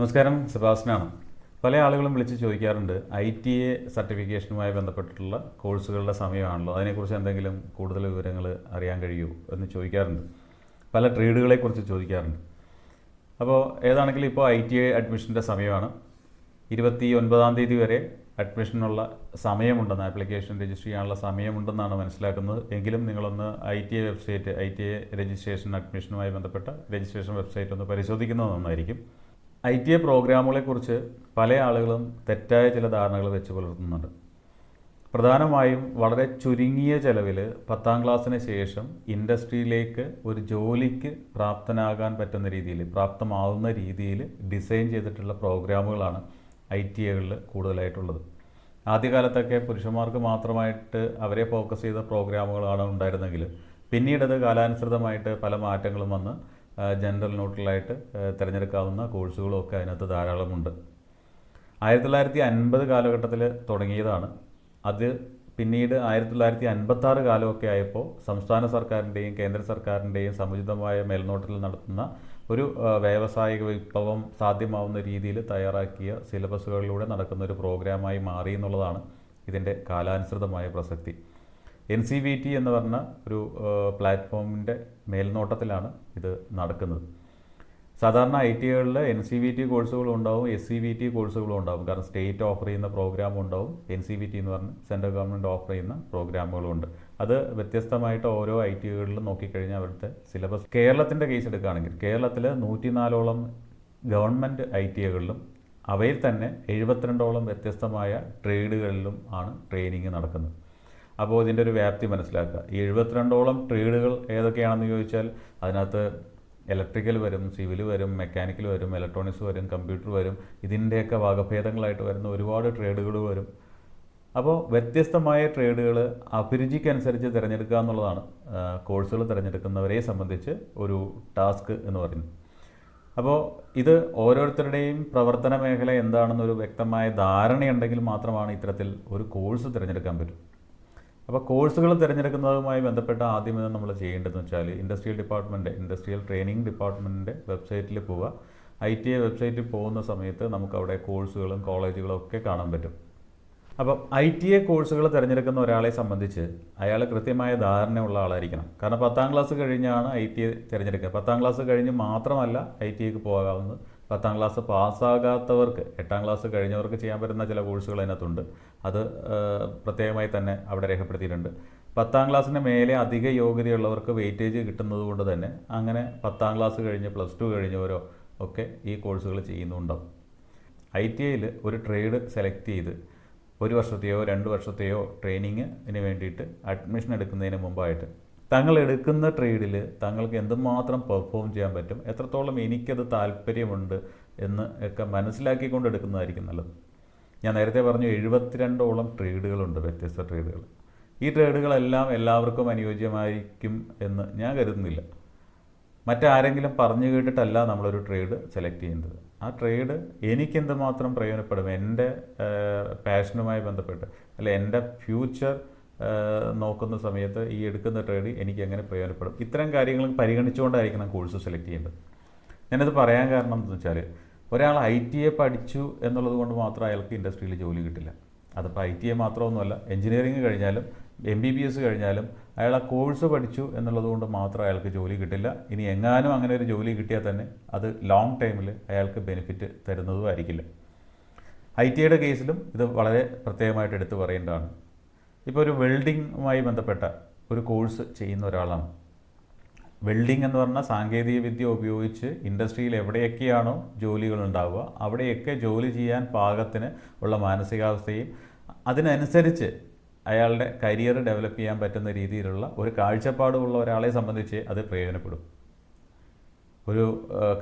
നമസ്കാരം സെബാസ്റ്റനാണ് പല ആളുകളും വിളിച്ച് ചോദിക്കാറുണ്ട് ഐ ടി എ സർട്ടിഫിക്കേഷനുമായി ബന്ധപ്പെട്ടിട്ടുള്ള കോഴ്സുകളുടെ സമയമാണല്ലോ അതിനെക്കുറിച്ച് എന്തെങ്കിലും കൂടുതൽ വിവരങ്ങൾ അറിയാൻ കഴിയുമോ എന്ന് ചോദിക്കാറുണ്ട്. പല ട്രേഡുകളെക്കുറിച്ച് ചോദിക്കാറുണ്ട്. അപ്പോൾ ഏതാണെങ്കിലും ഇപ്പോൾ ഐ ടി എ അഡ്മിഷന്റെ സമയമാണ്. ഇരുപത്തി ഒൻപതാം തീയതി വരെ അഡ്മിഷനുള്ള സമയമുണ്ടെന്ന് ആപ്ലിക്കേഷൻ രജിസ്റ്റർ ചെയ്യാനുള്ള സമയമുണ്ടെന്നാണ് മനസ്സിലാക്കുന്നത്. എങ്കിലും നിങ്ങളൊന്ന് I T A website I T A registration അഡ്മിഷനുമായി ബന്ധപ്പെട്ട രജിസ്ട്രേഷൻ വെബ്സൈറ്റ് ഒന്ന് പരിശോധിക്കുന്നത് നന്നായിരിക്കും. ഐ ടി ഐ പ്രോഗ്രാമുകളെക്കുറിച്ച് പല ആളുകളും തെറ്റായ ചില ധാരണകൾ വെച്ച് പുലർത്തുന്നുണ്ട്. പ്രധാനമായും വളരെ ചുരുങ്ങിയ ചെലവിൽ പത്താം ക്ലാസ്സിന് ശേഷം ഇൻഡസ്ട്രിയിലേക്ക് ഒരു ജോലിക്ക് പ്രാപ്തനാകാൻ പറ്റുന്ന രീതിയിൽ പ്രാപ്തമാവുന്ന രീതിയിൽ ഡിസൈൻ ചെയ്തിട്ടുള്ള പ്രോഗ്രാമുകളാണ് ഐ ടി ഐകളിൽ കൂടുതലായിട്ടുള്ളത്. ആദ്യകാലത്തൊക്കെ പുരുഷന്മാർക്ക് മാത്രമായിട്ട് അവരെ ഫോക്കസ് ചെയ്ത പ്രോഗ്രാമുകളാണ് ഉണ്ടായിരുന്നെങ്കിൽ പിന്നീടത് കാലാനുസൃതമായിട്ട് പല മാറ്റങ്ങളും വന്ന് ജനറൽ ന്യൂട്രലായിട്ട് തിരഞ്ഞെടുക്കാവുന്ന കോഴ്സുകളും ഒക്കെ അതിനകത്ത് ധാരാളമുണ്ട്. ആയിരത്തി തൊള്ളായിരത്തി അൻപത് കാലഘട്ടത്തിൽ തുടങ്ങിയതാണ്. അത് പിന്നീട് ആയിരത്തി തൊള്ളായിരത്തി അൻപത്തി ആറ് കാലമൊക്കെ ആയപ്പോൾ സംസ്ഥാന സർക്കാരിന്റെയും കേന്ദ്ര സർക്കാരിന്റെയും സമുചിതമായ മേൽനോട്ടത്തിൽ നടത്തുന്ന ഒരു വ്യാവസായിക വിപ്ലവം സാധ്യമാവുന്ന രീതിയിൽ തയ്യാറാക്കിയ സിലബസുകളിലൂടെ നടക്കുന്ന ഒരു പ്രോഗ്രാമായി മാറി എന്നുള്ളതാണ് ഇതിന്റെ കാലാനുസൃതമായ പ്രസക്തി. എൻ സി വി ടി എന്ന് പറഞ്ഞ ഒരു പ്ലാറ്റ്ഫോമിന്റെ മേൽനോട്ടത്തിലാണ് ഇത് നടക്കുന്നത്. സാധാരണ ഐ ടികളിൽ എൻ സി വി ടി കോഴ്സുകളും ഉണ്ടാവും എസ് സി വി ടി കോഴ്സുകളും ഉണ്ടാവും. കാരണം സ്റ്റേറ്റ് ഓഫർ ചെയ്യുന്ന പ്രോഗ്രാം ഉണ്ടാവും. എൻ സി വി ടി എന്ന് പറഞ്ഞ് സെൻട്രൽ ഗവൺമെന്റ് ഓഫർ ചെയ്യുന്ന പ്രോഗ്രാമുകളുണ്ട്. അത് വ്യത്യസ്തമായിട്ട് ഓരോ ഐ ടികളിലും നോക്കിക്കഴിഞ്ഞാൽ അവിടുത്തെ സിലബസ്. കേരളത്തിന്റെ കേസ് എടുക്കുകയാണെങ്കിൽ കേരളത്തിൽ നൂറ്റിനാലോളം ഗവൺമെന്റ് ഐ ടി ഐകളിലും അവയിൽ തന്നെ എഴുപത്തിരണ്ടോളം വ്യത്യസ്തമായ ട്രേഡുകളിലും ആണ് ട്രെയിനിങ് നടക്കുന്നത്. അപ്പോൾ ഇതിന്റെ ഒരു വ്യാപ്തി മനസ്സിലാക്കുക. എഴുപത്തിരണ്ടോളം ട്രേഡുകൾ ഏതൊക്കെയാണെന്ന് ചോദിച്ചാൽ അതിനകത്ത് ഇലക്ട്രിക്കൽ വരും സിവിൽ വരും മെക്കാനിക്കൽ വരും ഇലക്ട്രോണിക്സ് വരും കമ്പ്യൂട്ടർ വരും ഇതിന്റെയൊക്കെ വകഭേദങ്ങളായിട്ട് വരുന്ന ഒരുപാട് ട്രേഡുകൾ വരും. അപ്പോൾ വ്യത്യസ്തമായ ട്രേഡുകൾ അഭിരുചിക്കനുസരിച്ച് തിരഞ്ഞെടുക്കുക എന്നുള്ളതാണ്. കോഴ്സുകൾ തിരഞ്ഞെടുക്കുന്നവരെ സംബന്ധിച്ച് ഒരു ടാസ്ക് എന്ന് പറയുന്നത്. അപ്പോൾ ഇത് ഓരോരുത്തരുടെയും പ്രവർത്തന മേഖല എന്താണെന്നൊരു വ്യക്തമായ ധാരണയുണ്ടെങ്കിൽ മാത്രമാണ് ഇത്തരത്തിൽ ഒരു കോഴ്സ് തിരഞ്ഞെടുക്കാൻ പറ്റും. അപ്പോൾ കോഴ്സുകൾ തിരഞ്ഞെടുക്കുന്നതുമായി ബന്ധപ്പെട്ട ആദ്യം നമ്മൾ ചെയ്യേണ്ടതെന്ന് വെച്ചാൽ ഇൻഡസ്ട്രിയൽ ഡിപ്പാർട്ട്മെന്റ് ഇൻഡസ്ട്രിയൽ ട്രെയിനിങ് ഡിപ്പാർട്ട്മെന്റിന്റെ വെബ്സൈറ്റിൽ പോവുക. ഐ ടി ഐ വെബ്സൈറ്റിൽ പോകുന്ന സമയത്ത് നമുക്ക് അവിടെ കോഴ്സുകളും കോളേജുകളും ഒക്കെ കാണാൻ പറ്റും. അപ്പോൾ ഐ ടി ഐ കോഴ്സുകൾ തിരഞ്ഞെടുക്കുന്ന ഒരാളെ സംബന്ധിച്ച് അയാൾ കൃത്യമായ ധാരണയുള്ള ആളായിരിക്കണം. കാരണം പത്താം ക്ലാസ് കഴിഞ്ഞാണ് ഐ ടി ഐ തിരഞ്ഞെടുക്കുക. പത്താം ക്ലാസ് കഴിഞ്ഞ് മാത്രമല്ല ഐ ടി ഐക്ക് പോകാവുന്നത്. പത്താം ക്ലാസ് പാസ്സാകാത്തവർക്ക് എട്ടാം ക്ലാസ് കഴിഞ്ഞവർക്ക് ചെയ്യാൻ പറ്റുന്ന ചില കോഴ്സുകൾ അതിനകത്തുണ്ട്. അത് പ്രത്യേകമായി തന്നെ അവിടെ രേഖപ്പെടുത്തിയിട്ടുണ്ട്. പത്താം ക്ലാസ്സിന് മേലെ അധിക യോഗ്യതയുള്ളവർക്ക് വെയിറ്റേജ് കിട്ടുന്നത് കൊണ്ട് തന്നെ അങ്ങനെ പത്താം ക്ലാസ് കഴിഞ്ഞ് പ്ലസ് ടു കഴിഞ്ഞവരോ ഒക്കെ ഈ കോഴ്സുകൾ ചെയ്യുന്നുണ്ടാവും ഐ ടി ഐയിൽ ഒരു ട്രേഡ് സെലക്ട് ചെയ്ത് ഒരു വർഷത്തെയോ രണ്ട് വർഷത്തെയോ ട്രെയിനിങ്ങിന് വേണ്ടിയിട്ട് അഡ്മിഷൻ എടുക്കുന്നതിന് മുമ്പായിട്ട് തങ്ങൾ എടുക്കുന്ന ട്രേഡിൽ തങ്ങൾക്ക് എന്തുമാത്രം പെർഫോം ചെയ്യാൻ പറ്റും എത്രത്തോളം എനിക്കത് താല്പര്യമുണ്ട് എന്ന് ഒക്കെ മനസ്സിലാക്കിക്കൊണ്ട് എടുക്കുന്നതായിരിക്കും നല്ലത്. ഞാൻ നേരത്തെ പറഞ്ഞു എഴുപത്തിരണ്ടോളം ട്രേഡുകളുണ്ട് വ്യത്യസ്ത ട്രേഡുകൾ ഈ ട്രേഡുകളെല്ലാം എല്ലാവർക്കും അനുയോജ്യമായിരിക്കും എന്ന് ഞാൻ കരുതുന്നില്ല. മറ്റാരെങ്കിലും പറഞ്ഞു കേട്ടിട്ടല്ല നമ്മളൊരു ട്രേഡ് സെലക്ട് ചെയ്യുന്നത് ആ ട്രേഡ് എനിക്ക് എന്തുമാത്രം പ്രയോജനപ്പെടും? എന്റെ പാഷനുമായി ബന്ധപ്പെട്ട് അല്ലെ എന്റെ ഫ്യൂച്ചർ നോക്കുന്ന സമയത്ത് ഈ എടുക്കുന്ന ട്രേഡ് എനിക്ക് എങ്ങനെ പ്രയോജനപ്പെടും? ഇത്തരം കാര്യങ്ങൾ പരിഗണിച്ചുകൊണ്ടായിരിക്കണം കോഴ്സ് സെലക്ട് ചെയ്യേണ്ടത്. ഞാനത് പറയാൻ കാരണം എന്താണെന്ന് വെച്ചാൽ ഒരാൾ ഐ ടി എ പഠിച്ചു എന്നുള്ളത് കൊണ്ട് മാത്രം അയാൾക്ക് ഇൻഡസ്ട്രിയിൽ ജോലി കിട്ടില്ല. അതിപ്പോൾ ഐ ടി എ മാത്രമൊന്നുമല്ല എഞ്ചിനീയറിംഗ് കഴിഞ്ഞാലും എം ബി ബി എസ് കഴിഞ്ഞാലും അയാൾ ആ കോഴ്സ് പഠിച്ചു എന്നുള്ളത് കൊണ്ട് മാത്രം അയാൾക്ക് ജോലി കിട്ടില്ല. ഇനി എങ്ങാനും അങ്ങനെ ഒരു ജോലി കിട്ടിയാൽ തന്നെ അത് ലോങ് ടൈമിൽ അയാൾക്ക് ബെനിഫിറ്റ് തരുന്നതും ആയിരിക്കില്ല ഐ ടി ഐയുടെ കേസിലും ഇത് വളരെ പ്രത്യേകമായിട്ട് എടുത്തു പറയേണ്ടതാണ്. ഇപ്പോൾ ഒരു വെൽഡിങ്ങുമായി ബന്ധപ്പെട്ട ഒരു കോഴ്സ് ചെയ്യുന്ന ഒരാളാണ്. വെൽഡിംഗ് എന്ന് പറഞ്ഞാൽ സാങ്കേതിക വിദ്യ ഉപയോഗിച്ച് ഇൻഡസ്ട്രിയിൽ എവിടെയൊക്കെയാണോ ജോലികൾ ഉണ്ടാവുക അവിടെയൊക്കെ ജോലി ചെയ്യാൻ പാകത്തിന് ഉള്ള മാനസികാവസ്ഥയും അതിനനുസരിച്ച് അയാളുടെ കരിയർ ഡെവലപ്പ് ചെയ്യാൻ പറ്റുന്ന രീതിയിലുള്ള ഒരു കാഴ്ചപ്പാടുള്ള ഒരാളെ സംബന്ധിച്ച് അത് പ്രയോജനപ്പെടും. ഒരു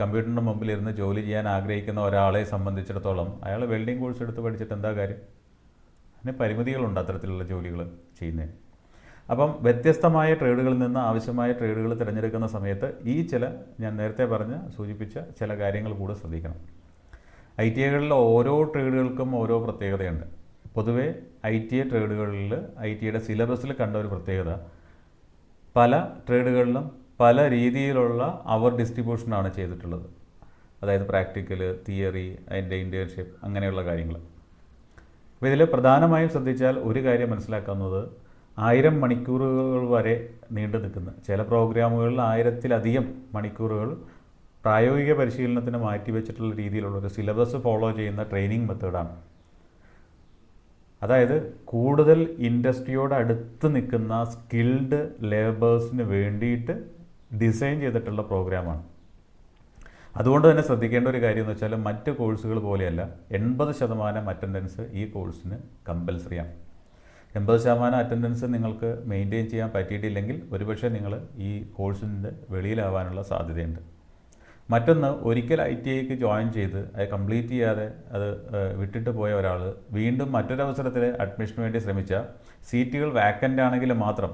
കമ്പ്യൂട്ടറിന്റെ മുമ്പിലിരുന്ന് ജോലി ചെയ്യാൻ ആഗ്രഹിക്കുന്ന ഒരാളെ സംബന്ധിച്ചിടത്തോളം അയാൾ വെൽഡിംഗ് കോഴ്സ് എടുത്ത് പഠിച്ചിട്ട് എന്താ കാര്യം? അതിന് പരിമിതികളുണ്ട് അത്തരത്തിലുള്ള ജോലികൾ ചെയ്യുന്നതിന്. അപ്പം വ്യത്യസ്തമായ ട്രേഡുകളിൽ നിന്ന് ആവശ്യമായ ട്രേഡുകൾ തിരഞ്ഞെടുക്കുന്ന സമയത്ത് ഈ ചില ഞാൻ നേരത്തെ പറഞ്ഞ സൂചിപ്പിച്ച ചില കാര്യങ്ങൾ കൂടെ ശ്രദ്ധിക്കണം. ഐ ടി ഐകളിലെ ഓരോ ട്രേഡുകൾക്കും ഓരോ പ്രത്യേകതയുണ്ട്. പൊതുവേ ഐ ടി ഐ ട്രേഡുകളിൽ ഐ ടി ഐയുടെ സിലബസിൽ കണ്ട ഒരു പ്രത്യേകത പല ട്രേഡുകളിലും പല രീതിയിലുള്ള അവർ ഡിസ്ട്രിബ്യൂഷനാണ് ചെയ്തിട്ടുള്ളത്. അതായത് പ്രാക്ടിക്കൽ തിയറി അതിന്റെ ഇന്റേൺഷിപ്പ് അങ്ങനെയുള്ള കാര്യങ്ങൾ അപ്പോൾ ഇതിൽ പ്രധാനമായും ശ്രദ്ധിച്ചാൽ ഒരു കാര്യം മനസ്സിലാക്കുന്നത് ആയിരം മണിക്കൂറുകൾ വരെ നീണ്ടു നിൽക്കുന്ന ചില പ്രോഗ്രാമുകളിൽ ആയിരത്തിലധികം മണിക്കൂറുകൾ പ്രായോഗിക പരിശീലനത്തിന് മാറ്റിവെച്ചിട്ടുള്ള രീതിയിലുള്ള ഒരു സിലബസ് ഫോളോ ചെയ്യുന്ന ട്രെയിനിങ് മെത്തേഡാണ്. അതായത് കൂടുതൽ ഇൻഡസ്ട്രിയോട് അടുത്ത് നിൽക്കുന്ന സ്കിൽഡ് ലേബേഴ്സിന് വേണ്ടിയിട്ട് ഡിസൈൻ ചെയ്തിട്ടുള്ള പ്രോഗ്രാമാണ്. അതുകൊണ്ട് തന്നെ ശ്രദ്ധിക്കേണ്ട ഒരു കാര്യം എന്ന് വെച്ചാൽ മറ്റ് കോഴ്സുകൾ പോലെയല്ല എൺപത് ശതമാനം അറ്റൻഡൻസ് ഈ കോഴ്സിന് കമ്പൽസറിയാണ് എൺപത് ശതമാനം അറ്റൻഡൻസ് നിങ്ങൾക്ക് മെയിന്റെയിൻ ചെയ്യാൻ പറ്റിയിട്ടില്ലെങ്കിൽ ഒരുപക്ഷെ നിങ്ങൾ ഈ കോഴ്സിന്റെ വെളിയിലാവാനുള്ള സാധ്യതയുണ്ട്. മറ്റൊന്ന് ഒരിക്കൽ ഐ ടി ഐക്ക് ജോയിൻ ചെയ്ത് അത് കംപ്ലീറ്റ് ചെയ്യാതെ അത് വിട്ടിട്ട് പോയ ഒരാൾ വീണ്ടും മറ്റൊരവസരത്തിൽ അഡ്മിഷന് വേണ്ടി ശ്രമിച്ചാൽ സീറ്റുകൾ വാക്കന്റ് ആണെങ്കിൽ മാത്രം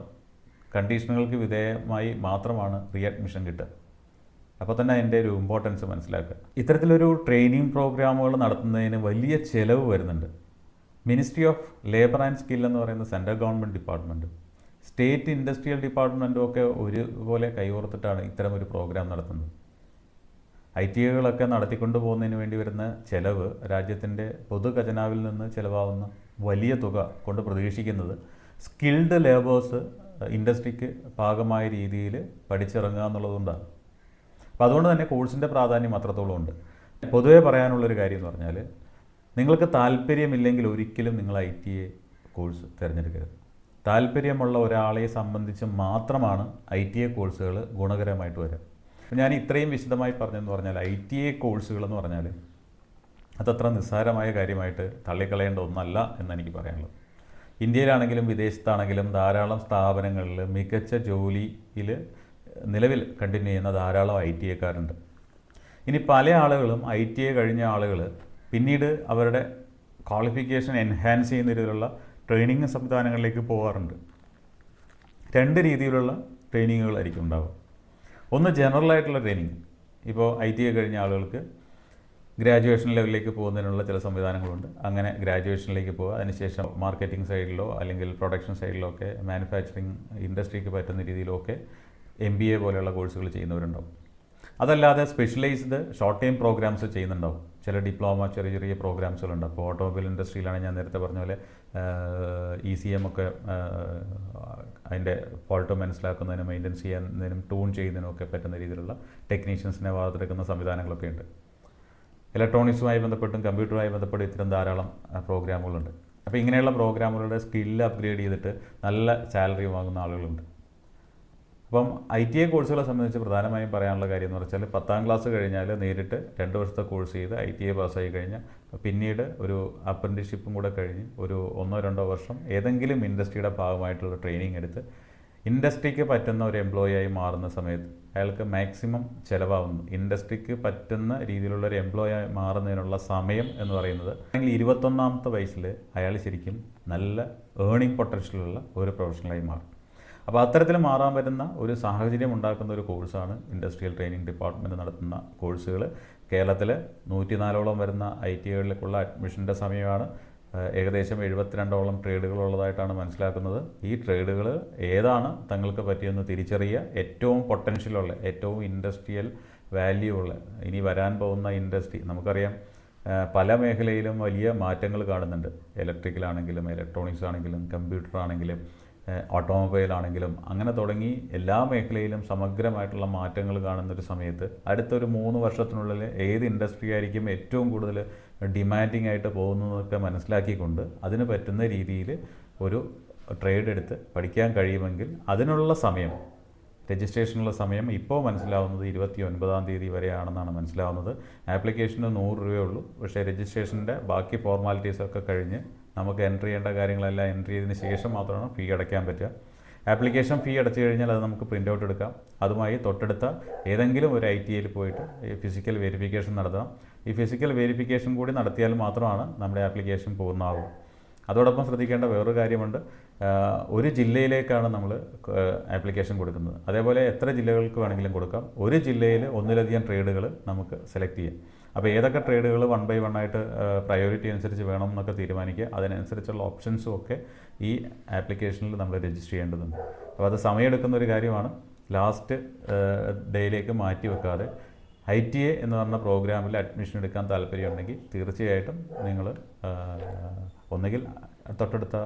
കണ്ടീഷനുകൾക്ക് വിധേയമായി മാത്രമാണ് റീ അഡ്മിഷൻ കിട്ടുക. അപ്പോൾ തന്നെ അതിന്റെ ഒരു ഇമ്പോർട്ടൻസ് മനസ്സിലാക്കുക. ഇത്തരത്തിലൊരു ട്രെയിനിങ് പ്രോഗ്രാമുകൾ നടത്തുന്നതിന് വലിയ ചിലവ് വരുന്നുണ്ട്. Ministry of labour and skill എന്ന് പറയുന്ന സെൻട്രൽ ഗവൺമെന്റ് ഡിപ്പാർട്ട്മെന്റും സ്റ്റേറ്റ് ഇൻഡസ്ട്രിയൽ ഡിപ്പാർട്ട്മെന്റും ഒക്കെ ഒരുപോലെ കൈകോർത്തിട്ടാണ് ഇത്തരം ഒരു പ്രോഗ്രാം നടത്തുന്നത്. ഐ ടി ഐകളൊക്കെ നടത്തിക്കൊണ്ടു പോകുന്നതിന് വേണ്ടി വരുന്ന ചെലവ് രാജ്യത്തിന്റെ പൊതു ഖജനാവിൽ നിന്ന് ചിലവാകുന്ന വലിയ തുക കൊണ്ട് പ്രതീക്ഷിക്കുന്നത് സ്കിൽഡ് ലേബേഴ്സ് ഇൻഡസ്ട്രിക്ക് ഭാഗമായ രീതിയിൽ പഠിച്ചിറങ്ങുക എന്നുള്ളതുകൊണ്ടാണ്. അപ്പോൾ അതുകൊണ്ട് തന്നെ കോഴ്സിന്റെ പ്രാധാന്യം അത്രത്തോളം ഉണ്ട്. പൊതുവേ പറയാനുള്ളൊരു കാര്യം എന്ന് പറഞ്ഞാൽ നിങ്ങൾക്ക് താല്പര്യമില്ലെങ്കിൽ ഒരിക്കലും നിങ്ങൾ ഐ ടി എ കോഴ്സ് തിരഞ്ഞെടുക്കരുത്. താല്പര്യമുള്ള ഒരാളെ സംബന്ധിച്ച് മാത്രമാണ് ഐ ടി എ കോഴ്സുകൾ ഗുണകരമായിട്ട് വരിക ഞാൻ ഇത്രയും വിശദമായി പറഞ്ഞെന്ന് പറഞ്ഞാൽ ഐ ടി എ കോഴ്സുകൾ എന്ന് പറഞ്ഞാൽ അതത്ര നിസ്സാരമായ കാര്യമായിട്ട് തള്ളിക്കളയേണ്ട ഒന്നല്ല എന്നെനിക്ക് പറയാനുള്ളത്. ഇന്ത്യയിലാണെങ്കിലും വിദേശത്താണെങ്കിലും ധാരാളം സ്ഥാപനങ്ങളിൽ മികച്ച ജോലിയിൽ നിലവിൽ കണ്ടിന്യൂ ചെയ്യുന്ന ധാരാളം ഐ ടി എക്കാരുണ്ട് ഇനി പല ആളുകളും ഐ ടി എ കഴിഞ്ഞ ആളുകൾ പിന്നീട് അവരുടെ ക്വാളിഫിക്കേഷൻ എൻഹാൻസ് ചെയ്യുന്ന രീതിയിലുള്ള ട്രെയിനിങ് സംവിധാനങ്ങളിലേക്ക് പോകാറുണ്ട്. രണ്ട് രീതിയിലുള്ള ട്രെയിനിങ്ങുകളായിരിക്കും ഉണ്ടാവുക. ഒന്ന് ജനറൽ ആയിട്ടുള്ള ട്രെയിനിങ് ഇപ്പോൾ ഐ ടി ഐ കഴിഞ്ഞ ആളുകൾക്ക് ഗ്രാജുവേഷൻ ലെവലിലേക്ക് പോകുന്നതിനുള്ള ചില സംവിധാനങ്ങളുണ്ട്. അങ്ങനെ ഗ്രാജുവേഷനിലേക്ക് പോകുക അതിനുശേഷം മാർക്കറ്റിംഗ് സൈഡിലോ അല്ലെങ്കിൽ പ്രൊഡക്ഷൻ സൈഡിലോ ഒക്കെ മാനുഫാക്ചറിങ് ഇൻഡസ്ട്രിക്ക് പറ്റുന്ന രീതിയിലോ ഒക്കെ എം ബി എ പോലെയുള്ള കോഴ്സുകൾ ചെയ്യുന്നവരുണ്ടാവും. അതല്ലാതെ സ്പെഷ്യലൈസ്ഡ് ഷോർട്ട് ടൈം പ്രോഗ്രാംസ് ചെയ്യുന്നുണ്ടാവും. ചില ഡിപ്ലോമ ചെറിയ ചെറിയ പ്രോഗ്രാംസുകളുണ്ട് അപ്പോൾ ഓട്ടോമൊബൈൽ ഇൻഡസ്ട്രിയിലാണ് ഞാൻ നേരത്തെ പറഞ്ഞ പോലെ ഇ സി എം ഒക്കെ അതിന്റെ ഫോൾട്ട് മനസ്സിലാക്കുന്നതിനും മെയിന്റെനൻസ് ചെയ്യുന്നതിനും ട്യൂൺ ചെയ്യുന്നതിനും ഒക്കെ പറ്റുന്ന രീതിയിലുള്ള ടെക്നീഷ്യൻസിനെ വാർത്തെടുക്കുന്ന സംവിധാനങ്ങളൊക്കെ ഉണ്ട്. ഇലക്ട്രോണിക്സുമായി ബന്ധപ്പെട്ടും കമ്പ്യൂട്ടറുമായി ബന്ധപ്പെട്ടും ഇത്തരം ധാരാളം പ്രോഗ്രാമുകളുണ്ട് അപ്പോൾ ഇങ്ങനെയുള്ള പ്രോഗ്രാമുകളുടെ സ്കില്ല് അപ്ഗ്രേഡ് ചെയ്തിട്ട് നല്ല സാലറി വാങ്ങുന്ന ആളുകളുണ്ട്. അപ്പം ഐ ടി ഐ കോഴ്സുകളെ സംബന്ധിച്ച് പ്രധാനമായും പറയാനുള്ള കാര്യം എന്ന് വെച്ചാൽ പത്താം ക്ലാസ് കഴിഞ്ഞാൽ നേരിട്ട് രണ്ട് വർഷത്തെ കോഴ്സ് ചെയ്ത് ഐ ടി ഐ പാസ്സായി കഴിഞ്ഞാൽ പിന്നീട് ഒരു അപ്രന്റിഷിപ്പും കൂടെ കഴിഞ്ഞ് ഒരു ഒന്നോ രണ്ടോ വർഷം ഏതെങ്കിലും ഇൻഡസ്ട്രിയുടെ ഭാഗമായിട്ടുള്ള ട്രെയിനിങ് എടുത്ത് ഇൻഡസ്ട്രിക്ക് പറ്റുന്ന ഒരു എംപ്ലോയി ആയി മാറുന്ന സമയത്ത് അയാൾക്ക് മാക്സിമം ചിലവാകുന്നു. ഇൻഡസ്ട്രിക്ക് പറ്റുന്ന രീതിയിലുള്ള ഒരു എംപ്ലോയി ആയി മാറുന്നതിനുള്ള സമയം എന്ന് പറയുന്നത് അല്ലെങ്കിൽ ഇരുപത്തൊന്നാമത്തെ വയസ്സിൽ അയാൾ ശരിക്കും നല്ല ഏണിംഗ് പൊട്ടൻഷ്യലുള്ള ഒരു പ്രൊഫഷണലായി മാറും. അപ്പോൾ അത്തരത്തിൽ മാറാൻ പറ്റുന്ന ഒരു സാഹചര്യം ഉണ്ടാക്കുന്ന ഒരു കോഴ്സാണ് ഇൻഡസ്ട്രിയൽ ട്രെയിനിങ് ഡിപ്പാർട്ട്മെന്റ് നടത്തുന്ന കോഴ്സുകൾ. കേരളത്തിൽ നൂറ്റിനാലോളം വരുന്ന ഐ ടി ഐകളിലേക്കുള്ള അഡ്മിഷന്റെ സമയമാണ് ഏകദേശം എഴുപത്തിരണ്ടോളം ട്രേഡുകൾ ഉള്ളതായിട്ടാണ് മനസ്സിലാക്കുന്നത്. ഈ ട്രേഡുകൾ ഏതാണ് തങ്ങൾക്ക് പറ്റിയെന്ന് തിരിച്ചറിയുക ഏറ്റവും പൊട്ടൻഷ്യലുള്ള ഏറ്റവും ഇൻഡസ്ട്രിയൽ വാല്യൂ ഉള്ള ഇനി വരാൻ പോകുന്ന ഇൻഡസ്ട്രി നമുക്കറിയാം. പല മേഖലയിലും വലിയ മാറ്റങ്ങൾ കാണുന്നുണ്ട്. ഇലക്ട്രിക്കലാണെങ്കിലും ഇലക്ട്രോണിക്സ് ആണെങ്കിലും കമ്പ്യൂട്ടർ ആണെങ്കിലും ഓട്ടോമൊബൈൽ ആണെങ്കിലും അങ്ങനെ തുടങ്ങി എല്ലാ മേഖലയിലും സമഗ്രമായിട്ടുള്ള മാറ്റങ്ങൾ കാണുന്ന ഒരു സമയത്ത് അടുത്തൊരു മൂന്ന് വർഷത്തിനുള്ളിൽ ഏത് ഇൻഡസ്ട്രി ആയിരിക്കും ഏറ്റവും കൂടുതൽ ഡിമാൻഡിങ് ആയിട്ട് പോകുന്നതൊക്കെ മനസ്സിലാക്കിക്കൊണ്ട് അതിന് പറ്റുന്ന രീതിയിൽ ഒരു ട്രേഡ് എടുത്ത് പഠിക്കാൻ കഴിയുമെങ്കിൽ അതിനുള്ള സമയം രജിസ്ട്രേഷനുള്ള സമയം ഇപ്പോൾ മനസ്സിലാവുന്നത് ഇരുപത്തി ഒൻപതാം തീയതി വരെയാണെന്നാണ് മനസ്സിലാവുന്നത്. ആപ്ലിക്കേഷന് നൂറ് രൂപയേ ഉള്ളൂ. പക്ഷേ രജിസ്ട്രേഷന്റെ ബാക്കി ഫോർമാലിറ്റീസൊക്കെ കഴിഞ്ഞ് നമുക്ക് എൻട്രി ചെയ്യേണ്ട കാര്യങ്ങളെല്ലാം എൻട്രി ചെയ്തതിന് ശേഷം മാത്രമാണ് ഫീ അടയ്ക്കാൻ പറ്റുക. ആപ്ലിക്കേഷൻ ഫീ അടച്ചു കഴിഞ്ഞാൽ അത് നമുക്ക് പ്രിന്റ് ഔട്ട് എടുക്കാം. അതുമായി തൊട്ടടുത്ത ഏതെങ്കിലും ഒരു ഐ ടി ഐയിൽ പോയിട്ട് ഈ ഫിസിക്കൽ വെരിഫിക്കേഷൻ നടത്തണം. ഈ ഫിസിക്കൽ വെരിഫിക്കേഷൻ കൂടി നടത്തിയാൽ മാത്രമാണ് നമ്മുടെ ആപ്ലിക്കേഷൻ പൂർണമാകും അതോടൊപ്പം ശ്രദ്ധിക്കേണ്ട വേറൊരു കാര്യമുണ്ട്. ഒരു ജില്ലയിലേക്കാണ് നമ്മൾ ആപ്ലിക്കേഷൻ കൊടുക്കുന്നത്. അതേപോലെ എത്ര ജില്ലകൾക്ക് വേണമെങ്കിലും കൊടുക്കാം. ഒരു ജില്ലയിൽ ഒന്നിലധികം ട്രേഡുകൾ നമുക്ക് സെലക്ട് ചെയ്യാം. അപ്പോൾ ഏതൊക്കെ ട്രേഡുകൾ വൺ ബൈ വൺ ആയിട്ട് പ്രയോറിറ്റി അനുസരിച്ച് വേണം എന്നൊക്കെ തീരുമാനിക്കുക. അതിനനുസരിച്ചുള്ള ഓപ്ഷൻസും ഒക്കെ ഈ ആപ്ലിക്കേഷനിൽ നമ്മൾ രജിസ്റ്റർ ചെയ്യേണ്ടതുണ്ട്. അപ്പോൾ അത് സമയമെടുക്കുന്ന ഒരു കാര്യമാണ്. ലാസ്റ്റ് ഡേയിലേക്ക് മാറ്റി വെക്കാതെ ഐ ടി എ എന്ന് പറഞ്ഞ പ്രോഗ്രാമിൽ അഡ്മിഷൻ എടുക്കാൻ താല്പര്യമുണ്ടെങ്കിൽ തീർച്ചയായിട്ടും നിങ്ങൾ ഒന്നുകിൽ തൊട്ടടുത്ത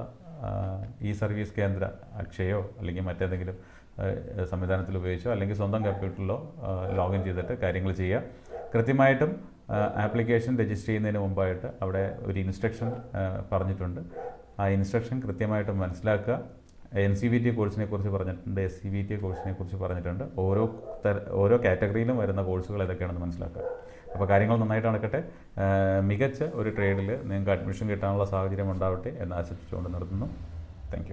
ഇ സർവീസ് കേന്ദ്ര അക്ഷയോ അല്ലെങ്കിൽ മറ്റേതെങ്കിലും സംവിധാനത്തിൽ ഉപയോഗിച്ചോ അല്ലെങ്കിൽ സ്വന്തം കമ്പ്യൂട്ടറിലോ ലോഗിൻ ചെയ്തിട്ട് കാര്യങ്ങൾ ചെയ്യുക. കൃത്യമായിട്ടും ആപ്ലിക്കേഷൻ രജിസ്റ്റർ ചെയ്യുന്നതിന് മുമ്പായിട്ട് അവിടെ ഒരു ഇൻസ്ട്രക്ഷൻ പറഞ്ഞിട്ടുണ്ട്. ആ ഇൻസ്ട്രക്ഷൻ കൃത്യമായിട്ട് മനസ്സിലാക്കുക. എൻ സി ബി ടി കോഴ്സിനെ കുറിച്ച് പറഞ്ഞിട്ടുണ്ട് എസ് സി ബി ടി കോഴ്സിനെ കുറിച്ച് പറഞ്ഞിട്ടുണ്ട്. ഓരോ തര ഓരോ കാറ്റഗറിയിലും വരുന്ന കോഴ്സുകൾ ഏതൊക്കെയാണെന്ന് മനസ്സിലാക്കുക. അപ്പോൾ കാര്യങ്ങൾ നന്നായിട്ട് നടക്കട്ടെ. മികച്ച ഒരു ട്രേഡിൽ നിങ്ങൾക്ക് അഡ്മിഷൻ കിട്ടാനുള്ള സാഹചര്യം ഉണ്ടാവട്ടെ എന്ന് ആശംസിച്ചുകൊണ്ട് നിർത്തുന്നു. താങ്ക്